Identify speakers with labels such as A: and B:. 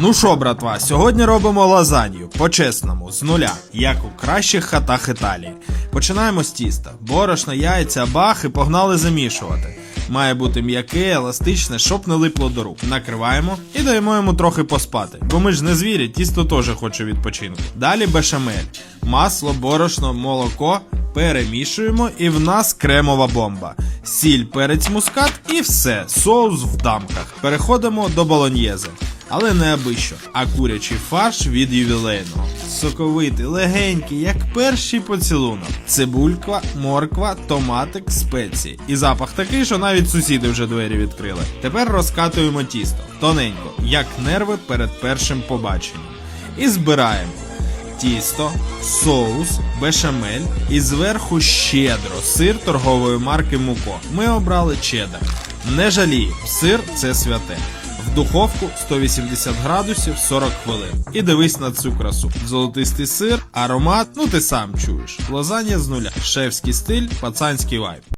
A: Ну що, братва, сьогодні робимо лазанью по-чесному, з нуля, як у кращих хатах Італії. Починаємо з тіста. Борошно, яйця, бах і погнали замішувати. Має бути м'яке, еластичне, щоб не липло до рук. Накриваємо і даємо йому трохи поспати. Бо ми ж не звірі, тісто теж хоче відпочинку. Далі бешамель. Масло, борошно, молоко. Перемішуємо і в нас кремова бомба. Сіль, перець мускат і все. Соус в дамках. Переходимо до болоньєзи. Але не аби що, а курячий фарш від ювілейного. Соковитий, легенький, як перший поцілунок. Цибулька, морква, томатик, спеції. І запах такий, що навіть сусіди вже двері відкрили. Тепер розкатуємо тісто тоненько, як нерви перед першим побаченням. І збираємо тісто, соус, бешамель і зверху щедро сир торгової марки Муко. Ми обрали чеддер. Не жаліємо, сир це святе. В духовку 180 градусів 40 хвилин. І дивись на цю красу. Золотистий сир, аромат, ну ти сам чуєш. Лазанья з нуля. Шефський стиль, пацанський вайб.